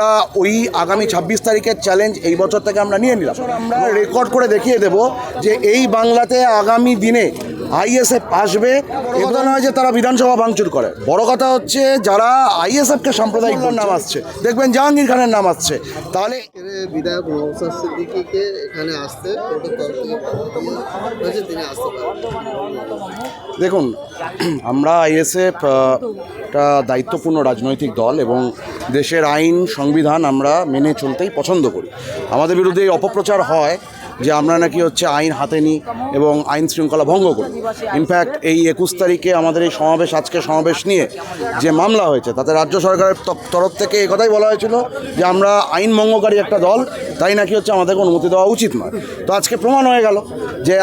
আমরা ওই আগামী ছাব্বিশ তারিখের চ্যালেঞ্জ এই বছর থেকে আমরা নিয়ে নিলাম। আমরা রেকর্ড করে দেখিয়ে দেব যে এই বাংলাতে আগামী দিনে আইএসএফ আসবে এ কথা নয় যে তারা বিধানসভা ভাঙচুর করে। বড় কথা হচ্ছে যারা আইএসএফকে সাম্প্রদায়িক নাম আসছে। দেখবেন জাহাঙ্গীর খানের নাম আসছে। তাহলে বিধায়ক সিদ্দিকিকে এখানে আসতে তিনি আসতে দেখুন আমরা আইএসএফ একটা দায়িত্বপূর্ণ রাজনৈতিক দল এবং দেশের আইন সংবিধান আমরা মেনে চলতেই পছন্দ করি। আমাদের বিরুদ্ধে এই অপপ্রচার হয়। যে আমরা নাকি হচ্ছে আইন হাতে নিই এবং আইন শৃঙ্খলা ভঙ্গ করি। ইনফ্যাক্ট এই একুশ তারিখে আমাদের এই সমাবেশ, আজকে সমাবেশ নিয়ে যে মামলা হয়েছে, তাতে রাজ্য সরকারের তরফ থেকে কথাই বলা হয়েছিল যে আমরা আইন ভঙ্গকারী একটা দল, তাই নাকি হচ্ছে আমাদেরকে অনুমতি দেওয়া উচিত নয়। তো আজকে প্রমাণ হয়ে গেল যে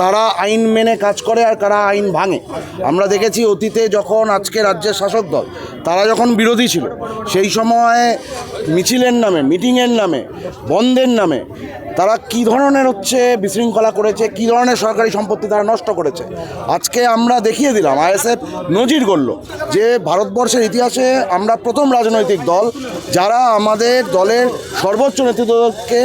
কারা আইন মেনে কাজ করে আর কারা আইন ভাঙে। আমরা দেখেছি অতীতে যখন আজকে রাজ্যের শাসক দল তারা যখন বিরোধী ছিল, সেই সময় মিছিলের নামে, মিটিংয়ের নামে, বন্ধের নামে তারা কি ধরনের হচ্ছে বিশৃঙ্খলা করেছে, কি ধরনের সরকারি সম্পত্তি তারা নষ্ট করেছে? আজকে আমরা দেখিয়ে দিলাম, আইএসএফ নজির করল যে ভারতবর্ষের ইতিহাসে আমরা প্রথম রাজনৈতিক দল যারা আমাদের দলের সর্বোচ্চ নেতৃত্বকে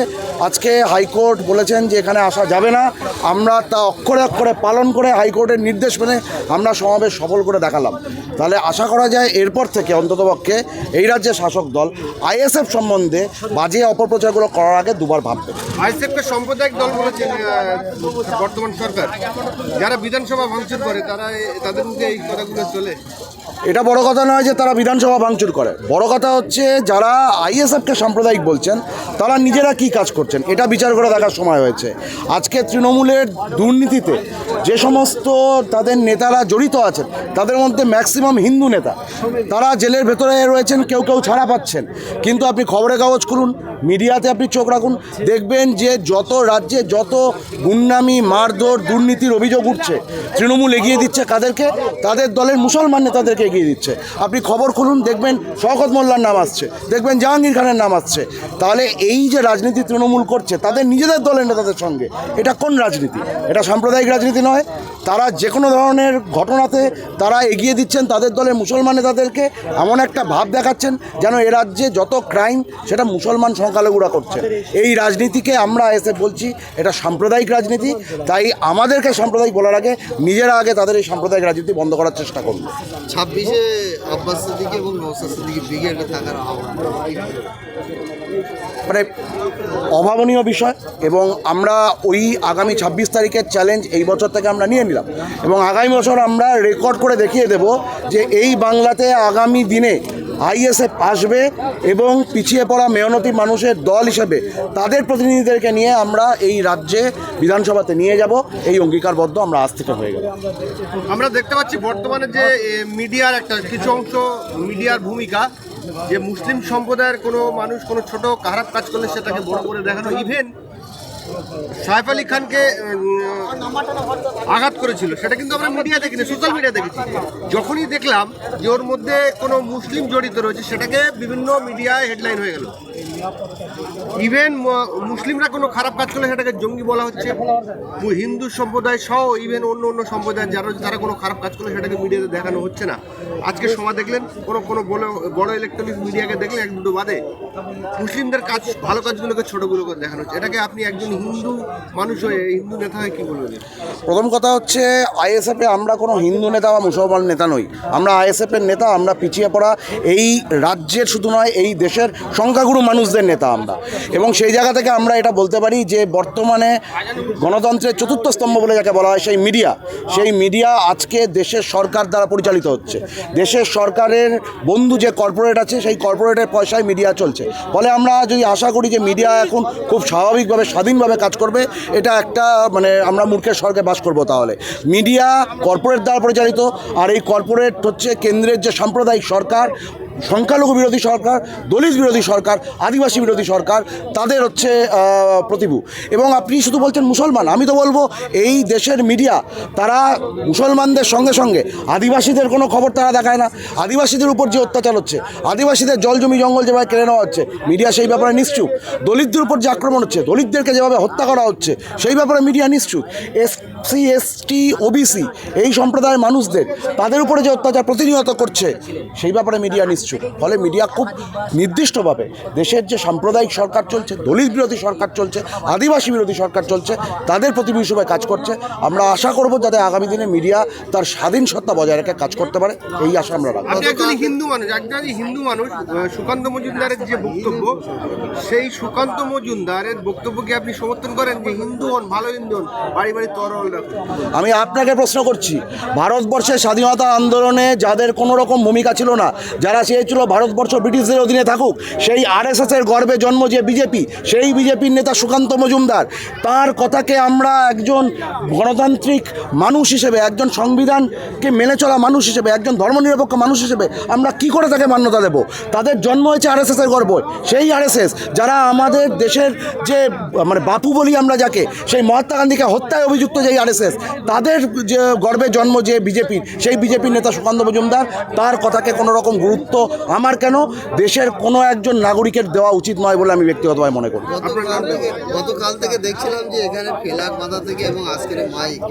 আজকে হাইকোর্ট বলেছেন যে এখানে আসা যাবে না। আমরা তা অক্ষরে অক্ষরে পালন করে হাইকোর্টের নির্দেশ মেনে আমরা সমাবেশ সফল করে দেখালাম। তাহলে আশা করা যায় এরপর থেকে অন্ততপক্ষে এই রাজ্যের শাসক দল আইএসএফ সম্বন্ধে বাজে অপপ্রচারগুলো করার আগে দুবার ভাববে। আইসেফকে সাম্প্রদায়িক দল বলেছেন আহ, বর্তমান সরকার। যারা বিধানসভা ভাঙচুর করে তারা তাদের মধ্যে এই কথাগুলো চলে। এটা বড় কথা নয় যে তারা বিধানসভা ভাঙচুর করে। বড় কথা হচ্ছে যারা আইএসএফকে সাম্প্রদায়িক বলছেন তারা নিজেরা কি কাজ করছেন এটা বিচার করে দেখার সময় হয়েছে। আজকে তৃণমূলের দুর্নীতিতে যে সমস্ত তাদের নেতারা জড়িত আছেন তাদের মধ্যে ম্যাক্সিমাম হিন্দু নেতা তারা জেলের ভেতরে রয়েছেন, কেউ কেউ ছাড়া পাচ্ছেন। কিন্তু আপনি খবরের কাগজ খুলুন, মিডিয়াতে আপনি চোখ রাখুন, দেখবেন যে যত রাজ্যে যত গুন্ডামি, মারধর, দুর্নীতির অভিযোগ উঠছে, তৃণমূল এগিয়ে দিচ্ছে কাদেরকে, তাদের দলের মুসলমান নেতাদেরকে এগিয়ে দিচ্ছে। আপনি খবর খুলুন, দেখবেন শওকত মোল্লার নাম আসছে, দেখবেন জাহাঙ্গীর খানের নাম আসছে। তাহলে এই যে রাজনীতি তৃণমূল করছে, তাদের নিজেদের দলের নেতাদের সঙ্গে, এটা কোন রাজনীতি? এটা সাম্প্রদায়িক রাজনীতি নয়। তারা যে কোনো ধরনের ঘটনাতে তারা এগিয়ে দিচ্ছেন, তাদের দলের মুসলমান নেতাদেরকে এমন একটা ভাব দেখাচ্ছেন যেন এ রাজ্যে যত ক্রাইম সেটা মুসলমান সংখ্যালঘুরা করছে। এই রাজনীতিকে আমরা এসে বলছি, এটা সাম্প্রদায়িক রাজনীতি, তাই আমাদেরকে সাম্প্রদায়িক বলার আগে নিজেরা আগে তাদের এই সাম্প্রদায়িক রাজনীতি বন্ধ করার চেষ্টা করুন। ছাব্বিশে আব্বাস সিদ্দিকি এবং নৌসাদ সিদ্দিকি থাকার আহ্বান। মানে অভাবনীয় বিষয় এবং আমরা ওই আগামী ছাব্বিশ তারিখের চ্যালেঞ্জ এই বছর থেকে আমরা নিয়ে নিলাম। এবং আগামী বছর আমরা রেকর্ড করে দেখিয়ে দেব যে এই বাংলাতে আগামী দিনে আইএসএফ আসবে এবং পিছিয়ে পড়া মেহনতি মানুষের দল হিসেবে তাদের প্রতিনিধিদেরকে নিয়ে আমরা এই রাজ্যে বিধানসভাতে নিয়ে যাব। এই অঙ্গীকারবদ্ধ আমরা আজ থেকে হয়ে গেল। আমরা দেখতে পাচ্ছি বর্তমানে যে মিডিয়ার একটা কিছু অংশ, মিডিয়ার ভূমিকা যে মুসলিম সম্প্রদায়ের কোনো মানুষ, কোনো ছোট খারাপ কাজ করলে সেটাকে বড় করে দেখানো। ইভেন সাইফ আলী খানকে আঘাত করেছিল। সেটা কিন্তু আমরা মিডিয়া দেখিনি সোশ্যাল মিডিয়া দেখেছি। যখনই দেখলাম যে ওর মধ্যে কোনো মুসলিম জড়িত রয়েছে, সেটাকে বিভিন্ন মিডিয়ায় হেডলাইন হয়ে গেল। ইভেন মুসলিমরা কোনো খারাপ কাজ করলে সেটাকে জঙ্গি বলা হচ্ছে। হিন্দু সম্প্রদায় সহ ইভেন অন্য অন্য সম্প্রদায় যারা যারা কোনো খারাপ কাজ করলে সেটাকে মিডিয়াতে দেখানো হচ্ছে না। আজকে সময় দেখলেন, কোনো কোনো বড় ইলেকট্রনিক মিডিয়াকে দেখলেন, এক দুটো বাদে। মুসলিমদের কাজ, ভালো কাজগুলোকে ছোটোগুলো করে দেখানো হচ্ছে। এটাকে আপনি একজন হিন্দু মানুষ হয়ে, হিন্দু নেতা হয়ে কী বলবেন? প্রথম কথা হচ্ছে, আইএসএফে আমরা কোনো হিন্দু নেতা বা মুসলমান নেতা নই। আমরা আইএসএফের নেতা, আমরা পিছিয়ে পড়া। এই রাজ্যের শুধু নয়, এই দেশের সংখ্যাগুরু মানুষদের নেতা আমরা। এবং সেই জায়গা থেকে আমরা এটা বলতে পারি যে বর্তমানে গণতন্ত্রের চতুর্থ স্তম্ভ বলে যাকে বলা হয় সেই মিডিয়া। সেই মিডিয়া আজকে দেশের সরকার দ্বারা পরিচালিত হচ্ছে। দেশের সরকারের বন্ধু যে কর্পোরেট আছে, সেই কর্পোরেটের পয়সায় মিডিয়া চলছে। ফলে আমরা যদি আশা করি যে মিডিয়া এখন খুব স্বাভাবিকভাবে, স্বাধীনভাবে কাজ করবে, এটা একটা মানে আমরা মূর্খের স্বর্গে বাস করব তাহলে। মিডিয়া কর্পোরেট দ্বারা পরিচালিত, আর এই কর্পোরেট হচ্ছে কেন্দ্রের যে সাম্প্রদায়িক সরকার সংখ্যালঘু বিরোধী সরকার, দলিত বিরোধী সরকার, আদিবাসী বিরোধী সরকার, তাদের হচ্ছে প্রতিভূ। এবং আপনি শুধু বলছেন মুসলমান, আমি তো বলব এই দেশের মিডিয়া, তারা মুসলমানদের সঙ্গে সঙ্গে, আদিবাসীদের কোনো খবর তারা দেখায় না। আদিবাসীদের উপর যে অত্যাচার হচ্ছে, আদিবাসীদের জল জমি জঙ্গল যেভাবে কেড়ে নেওয়া হচ্ছে, মিডিয়া সেই ব্যাপারে নিশ্চুপ। দলিতদের উপর যে আক্রমণ হচ্ছে, দলিতদেরকে যেভাবে হত্যা করা হচ্ছে, সেই ব্যাপারে মিডিয়া নিশ্চুপ। এস এসসি এসটি ওবিসি এই সম্প্রদায়ের মানুষদের, তাদের উপরে যে অত্যাচার প্রতিনিয়ত করছে, সেই ব্যাপারে মিডিয়া নিশ্চুপ। ফলে মিডিয়া খুব নির্দিষ্টভাবে দেশের যে সাম্প্রদায়িক সরকার চলছে দলিত বিরোধী সরকার চলছে আদিবাসী বিরোধী সরকার চলছে তাদের প্রতিনিধি হিসেবে কাজ করছে। আমরা আশা করব যাতে আগামী দিনে মিডিয়া তার স্বাধীন সত্তা বজায় রেখে কাজ করতে পারে। এই আশা আমরা রাখব। হিন্দু মানুষ একজন হিন্দু মানুষ সুকান্ত মজুমদারের যে বক্তব্য সেই সুকান্ত মজুমদারের বক্তব্যকে আপনি সমর্থন করেন যে হিন্দু হন ভালো হিন্দু হন বাড়ি বাড়ি তরল আমি আপনাকে প্রশ্ন করছি ভারতবর্ষের স্বাধীনতা আন্দোলনে যাদের কোনো রকম ভূমিকা ছিল না যারা চেয়েছিল ভারতবর্ষ ব্রিটিশদের অধীনে থাকুক। সেই আরএসএসের গর্বে জন্ম যে বিজেপি, সেই বিজেপির নেতা সুকান্ত মজুমদার। তার কথাকে আমরা একজন গণতান্ত্রিক মানুষ হিসেবে, একজন সংবিধানকে মেনে চলা মানুষ হিসেবে, একজন ধর্মনিরপেক্ষ মানুষ হিসেবে আমরা কি করে তাকে মান্যতা দেব? তাদের জন্ম হয়েছে আরএসএসের গর্ব। সেই আরএসএস, যারা আমাদের দেশের যে মানে বাপু বলি আমরা যাকে, সেই মহাত্মা গান্ধীকে হত্যায় অভিযুক্ত যেই আরএসএস, তাদের যে গর্বে জন্ম যে বিজেপির, সেই বিজেপির নেতা সুকান্ত মজুমদার, তার কথাকে কোনো রকম গুরুত্ব আমার কেন? দেশের কোনো একজন নাগরিকের দেওয়া উচিত নয় বলে আমি ব্যক্তিগতভাবে মনে করি। গতকাল থেকে দেখছিলাম যে এখানে ফেলার বাধা থেকে এবং আজকের মাইক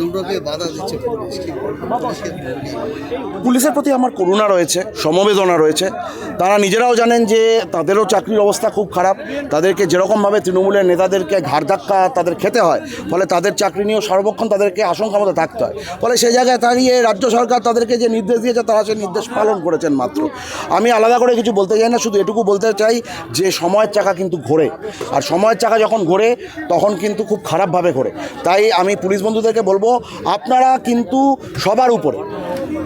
দুটোকে বাধা দিচ্ছে? পুলিশের প্রতি আমার করুণা রয়েছে সমবেদনা রয়েছে। তারা নিজেরাও জানেন যে তাদেরও চাকরির অবস্থা খুব খারাপ। তাদেরকে যেরকমভাবে তৃণমূলের নেতাদেরকে ঘাড় ধাক্কা তাদের খেতে হয় ফলে তাদের চাকরি নিয়েও সর্বক্ষণ তাদেরকে আশঙ্কা মতো থাকতে হয়। ফলে সেই জায়গায় দাঁড়িয়ে রাজ্য সরকার তাদেরকে যে নির্দেশ দিয়েছে তারা সেই নির্দেশ পালন করেছেন মাত্র। আমি আলাদা করে কিছু বলতে চাই না, শুধু এটুকু বলতে চাই যে সময়ের চাকা কিন্তু ঘোরে। আর সময়ের চাকা যখন ঘোরে, তখন কিন্তু খুব খারাপভাবে ঘোরে। তাই আমি পুলিশ বন্ধুদেরকে বলব, আপনারা কিন্তু সবার উপরে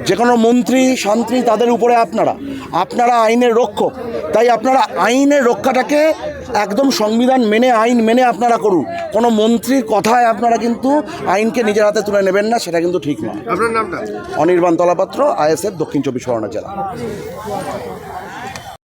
যে কোনো মন্ত্রী শান্ত্রী তাদের উপরে আপনারা। আপনারা আইনের রক্ষক। তাই আপনারা আইনের রক্ষাটাকে একদম সংবিধান মেনে আইন মেনে আপনারা করুন। কোনো মন্ত্রীর কথায় আপনারা কিন্তু আইনকে নিজের হাতে তুলে নেবেন না সেটা কিন্তু ঠিক নয়। আপনার নামটা? অনির্বাণ তলাপাত্র আইএসএফ দক্ষিণ চব্বিশ পরগনা জেলা।